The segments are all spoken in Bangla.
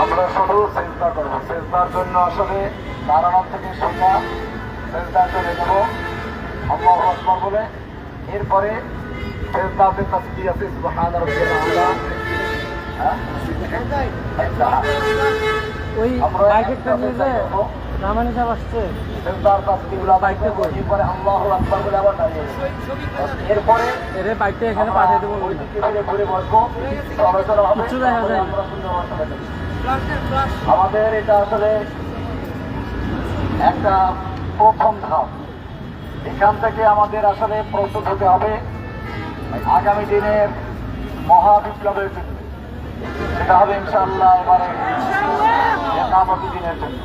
আমরা শুধু চেষ্টা করব। চেষ্টার জন্য আসলে দাঁড়ানোর থেকে সোজা চেষ্টা চলে যাব আল্লাহ আকবর বলে। এরপরে চেষ্টাতে তসবি আছে সুবহান আলা ওই বাইকেরটা নিয়ে চেষ্টা যে করব। রামানি সাহেব আসছে চেষ্টার তসবিগুলো বাইকটা করি এরপরে আল্লাহ আকবর বলে আবার দাঁড়িয়ে এরপরে এরে বাইকটা এখানে পাঠিয়ে দেবো ঘুরে বসবো। হবে। দেখা যায় আমাদের এটা আসলে একটা প্রথম ধাপ। এখান থেকে আমাদের আসলে প্রস্তুত হতে হবে আগামী দিনের মহাবিপ্লবের জন্য। সেটা হবে ইনশাল্লাহ এবারে দিনের জন্য।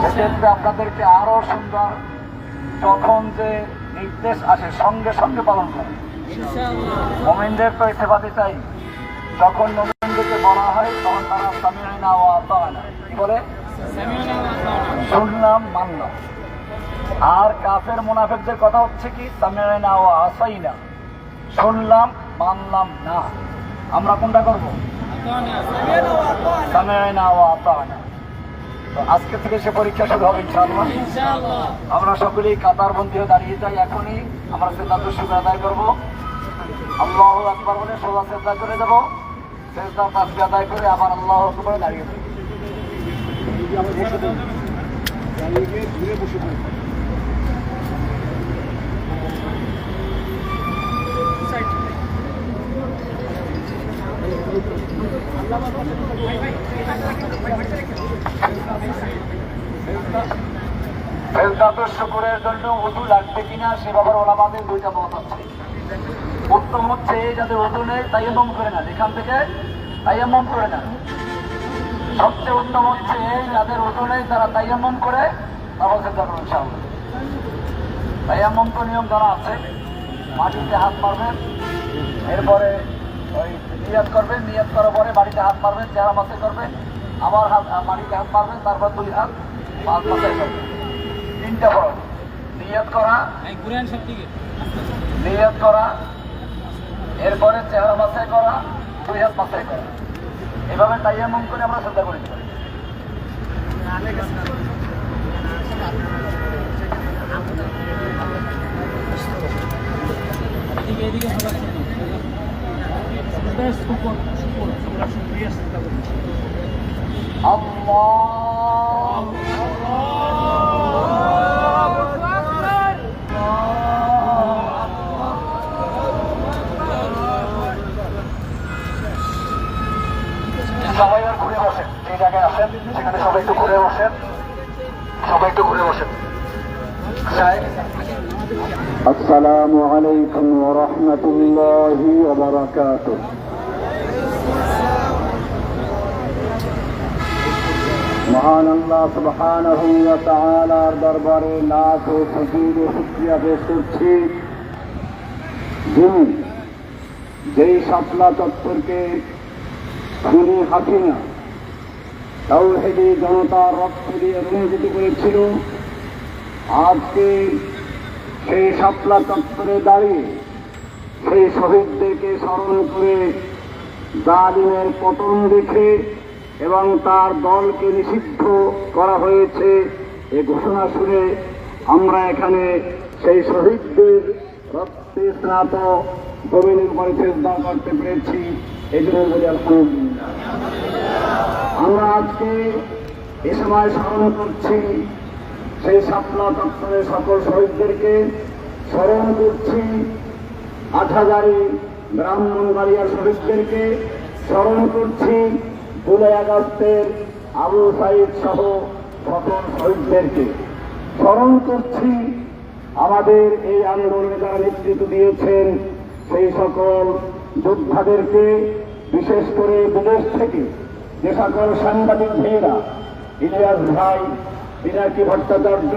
সেক্ষেত্রে আপনাদেরকে আরও সুন্দর যখন যে নির্দেশ আসে সঙ্গে সঙ্গে পালন করে। মোমেনদের তো সেবাতে চাই যখন মোমেনদেরকে বলা হয় তখন তারা সামিয়াই না ও আতানা। কি বলে? শুনলাম মানলাম। আর কাফের মুনাফেকদের কথা হচ্ছে কি? সামিয়াই না ও আসাই না শুনলাম মানলাম না। আমরা কোনটা করব? সামিয়াই না ও আতানা। তো আজকে থেকে সে পরীক্ষা শুরু হবে ইনশাআল্লাহ। আমরা সকলেই কাতার বন্ধী হয়ে দাঁড়িয়ে যাই এখনই। আমরা সেদান্ত শুক্র আদায় করব। আল্লাহ আকবর বলে সোজা চেষ্টা করে যাব। আদায় করে দাঁড়িয়ে ফেলদাতুর শুকুরের জন্য উদু লাগবে কিনা, সে ব্যাপারে ওলামাদের দুইটা মত আছে। উত্তম হচ্ছে যাদের উদু নেই তাই এমন করে না এখান থেকে তাই এমন করে না। সবচেয়ে উত্তম হচ্ছে যাদের নেই তারা তাই এমন করে তারপর চিন্তা করুন এমন তো নিয়ম জানা আছে মাটিতে হাত মারবেন এরপরে ওই নিয়াত করবেন নিয়াত করার পরে বাড়িতে হাত মারবেন চেহারা মাসে করবেন আবার হাত মাটিতে হাত মারবেন তারপর দুই হাত পাঁচ মাথায় করবেন। তিনটা ফরজ নিয়ত করা নিয়ত করা এরপরে চেহারা মাথায় করা দুই হাত মাথায় করা। এভাবে তাইয়ামম করে আমরা শ্রদ্ধা করি। এদিকে এদিকে সবাই বেশ উপর উপর আমরা শুনতে চেষ্টা করি আল্লাহ সবাই আর ঘুরে বসেন যে জায়গায় আসেন সেখানে সবাই একটু ঘুরে বসেন সবাই একটু ঘুরে বসেন সাহেব السلام عليكم ورحمة الله وبركاته মহান আল্লাহ সুবহানাহু ওয়া তাআলার দরবারে লাখ ও ফকির ও শুকরিয়া পেশ করছি যিনি যেই শাপলা চত্বরকে খুনি হাসিনা তাওহেদি জনতার রক্ত দিয়ে রঞ্জিত করেছিল। আজকে সেই শাপলা চত্বরে দাঁড়িয়ে সেই শহীদদেরকে স্মরণ করে জালিমের পতন দেখে এবং তার দলকে নিষিদ্ধ করা হয়েছে এ ঘোষণা শুনে আমরা এখানে সেই শহীদদের রক্তে স্নাত জমিনের উপরে চেষ্টা করতে পেরেছি। জন্য বলি আলহামদুলিল্লাহ। আমরা আজকে এ সময় স্মরণ করছি সেই শাপলা চত্বরের সকল শহীদদেরকে স্মরণ করছি। আঠাজারি ব্রাহ্মণবাড়িয়ার শহীদদেরকে স্মরণ করছি। জুলাই আগস্টের আবু সাইদ সহ সকল শহীদদেরকে স্মরণ করছি। আমাদের এই আন্দোলনে যারা নেতৃত্ব দিয়েছেন, সেই সকল যোদ্ধাদেরকে, বিশেষ করে বিদেশ থেকে যে সকল সাংবাদিক ভাইয়েরা, ইলিয়াস ভাই পিনাকি ভট্টাচার্য,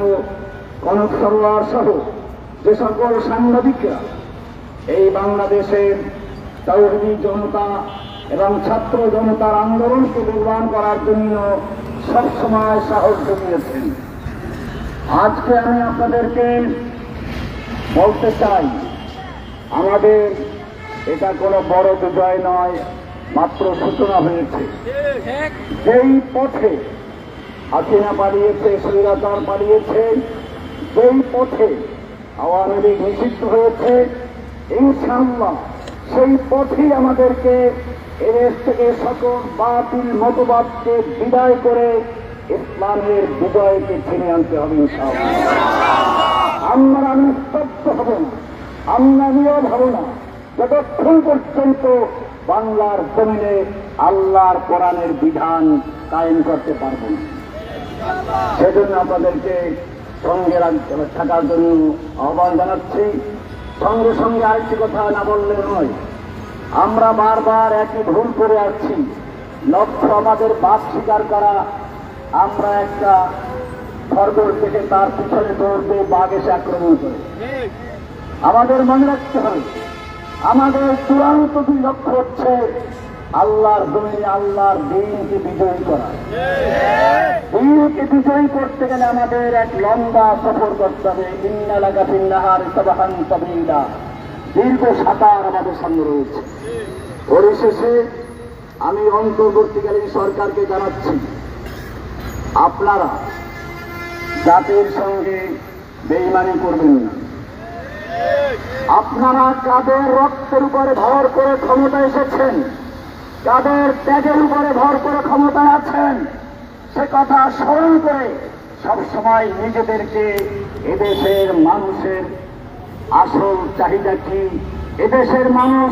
কনক সরোয়ার সহ যে সকল সাংবাদিকরা এই বাংলাদেশের তৌহদি জনতা এবং ছাত্র জনতার আন্দোলনকে দুর্বান করার জন্য সবসময় সাহস জমিয়েছেন। আজকে আমি আপনাদেরকে বলতে চাই, আমাদের এটা কোনো বড় বিজয় নয়, মাত্র সূচনা হয়েছে। যেই পথে হাসিনা পালিয়েছে, স্বৈরাচার পালিয়েছে, যেই পথে আওয়ামী লীগ নিষিদ্ধ হয়েছে ইনশাল্লাহ সেই পথেই আমাদেরকে এদেশ থেকে সকল বাতিল মতবাদকে বিদায় করে ইসলামের বিজয়কে ছিনে আনতে হবে আমরা নিস্তব্ধ হব না, আমরা নীরব হব না। যতক্ষণ পর্যন্ত বাংলার জমিনে আল্লাহর কোরআনের বিধান কায়েম করতে পারব সেজন্য আপনাদেরকে সঙ্গে থাকার জন্য আহ্বান জানাচ্ছি। সঙ্গে সঙ্গে আরেকটি কথা না বললে নয়, আমরা বারবার একই ভুল করে আসছি। লক্ষ্য আমাদের বাদ স্বীকার করা, আমরা একটা খরগোশ থেকে তার পিছনে দৌড়তে বাঘ এসে আক্রমণ করে। আমাদের মনে রাখতে হবে আমাদের চূড়ান্ত লক্ষ্য হচ্ছে আল্লাহর জমিনে আল্লাহর দিনকে বিজয়ী করা। দিনকে বিজয়ী করতে গেলে আমাদের এক লম্বা সফর করতে হবে। ইন্নালাগা ফিন্নাহার সবাহান তবিলা। দীর্ঘ সাঁতার আমাদের সামনে রয়েছে। পরিশেষে আমি অন্তর্বর্তীকালীন সরকারকে জানাচ্ছি, আপনারা জাতির সঙ্গে বেইমানি করবেন না। আপনারা কাদের রক্তের উপরে ভর করে ক্ষমতা এসেছেন কাদের ত্যাগের উপরে ভর করে ক্ষমতায় আছেন, সে কথা স্মরণ করে সবসময় নিজেদেরকে এদেশের মানুষের আসল চাহিদা কি? এদেশের মানুষ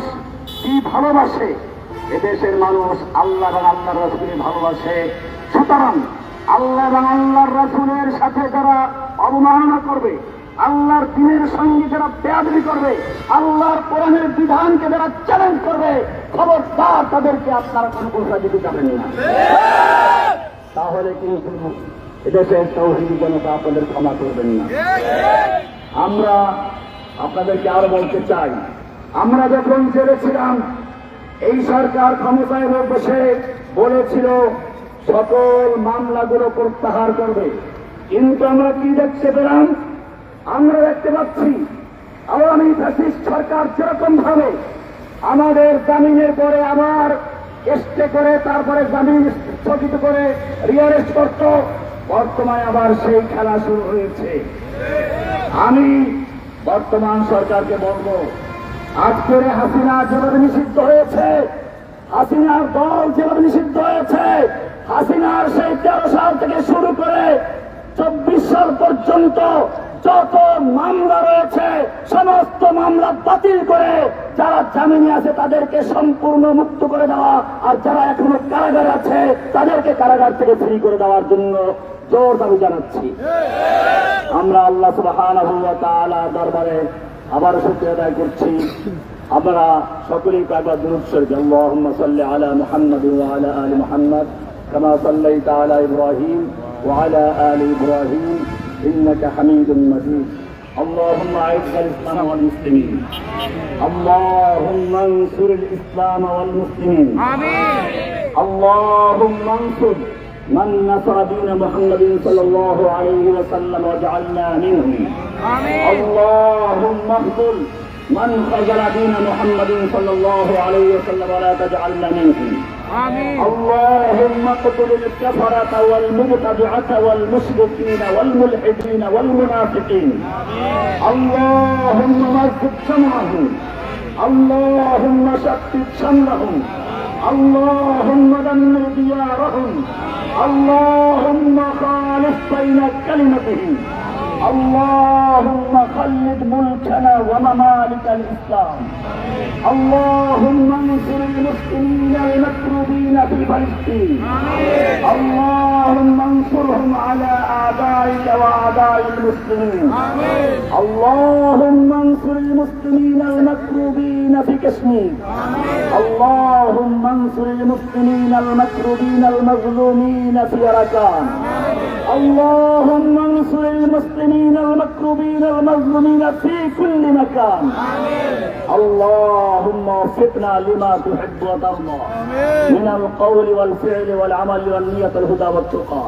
কি ভালোবাসে? এদেশের মানুষ আল্লাহ এবং আল্লাহ রসুলকে ভালোবাসে। সুতরাং আল্লাহ এবং আল্লাহর রসুলের সাথে যারা অবমাননা করবে আল্লাহর দিনের সঙ্গে যারা বেয়াদবি করবে, আল্লাহর কোরআনের বিধানকে যারা চ্যালেঞ্জ করবে, খবরদার তাদেরকে আপনারা কোনো ঘোষণা দিতে যাবেন না। তাহলে কিন্তু এদেশের তৌহিদি জনতা আপনাদের ক্ষমা করবেন না। আমরা আপনাদেরকে আরও বলতে চাই, আমরা যখন চেয়েছিলাম এই সরকার ক্ষমতায় বসে বলেছিল, সকল মামলাগুলো প্রত্যাহার করবে। কিন্তু আমরা কি দেখতে পেলাম? আমরা দেখতে পাচ্ছি, আওয়ামী ফ্যাসিস্ট সরকার যেরকম ভাবে আমাদের জামিনের পরে আবার স্টে করে তারপরে জামিন স্থগিত করে রিয়ারেস্ট করত, বর্তমানে আবার সেই খেলা শুরু হয়েছে। আমি বর্তমান সরকারকে বলব আজকের হাসিনা যেভাবে নিষিদ্ধ হয়েছে, হাসিনার দল যেভাবে নিষিদ্ধ হয়েছে, হাসিনার সেই তেরো সাল থেকে শুরু করে চব্বিশ সাল পর্যন্ত যত মামলা রয়েছে, সমস্ত মামলা বাতিল করে যারা জামিনে আছে তাদেরকে সম্পূর্ণ মুক্ত করে দেওয়া আর যারা এখনও কারাগার আছে, তাদেরকে কারাগার থেকে ফ্রি করে দেওয়ার জন্য জোর দাবি জানাচ্ছি। আমরা আল্লাহ তাআলা দরবারে আবার শুকরিয়া আদায় করছি। আমরা সকলেই কয়েকবার দুরূদ শরীফ, আল্লাহুম্মা সাল্লি আলা মুহাম্মাদ ওয়া আলা আলি মুহাম্মাদ, কামা সাল্লাইতা আলা ইব্রাহিম ওয়া আলা আলি ইব্রাহিম। إنك حميد مجيد اللهم أعز الإسلام والمسلمين اللهم انصر الإسلام والمسلمين آمين اللهم انصر من نصر دين محمد صلى الله عليه وسلم وجعلنا منهم آمين اللهم اغفر من خذل دين محمد صلى الله عليه وسلم ولا تجعلنا منهم اللهم اقتل الكفرة والمبتدعة والمشركين والملحدين والمنافقين. اللهم مزق سمعهم. اللهم شتت شملهم اللهم دمر ديارهم. اللهم خالف بين كلمتهم. اللهم خلد ملكنا وممالك الاسلام اللهم انصر المسلمين المكروبين في فلسطين اللهم انصرهم على اعدائك واعداء المسلمين اللهم انصر المسلمين المكروبين في كشمير. اللهم انصر المسلمين المكروبين المظلومين في ركان اللهم انصر المسلمين المكروبين المظلومين في كل مكان. اللهم وفقنا لما تحب وترضى. من القول والفعل والعمل والنية الهدى والتقى.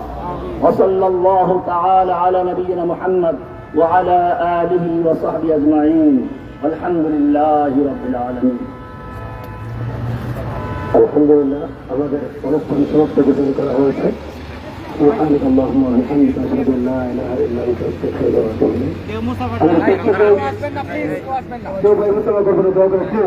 وصلى الله تعالى على نبينا محمد. وعلى آله وصحبه أجمعين والحمد لله رب العالمين আলহামদুলিল্লাহ আমাদের অনুষ্ঠান সমাপ্ত ঘোষণা করা হয়েছে سبحانك اللهم وبحمدك اشهد ان لا اله الا انت استغفرك واتوب اليك কেউ ভাই মুসলমান করবেন দোয়া করে কেউ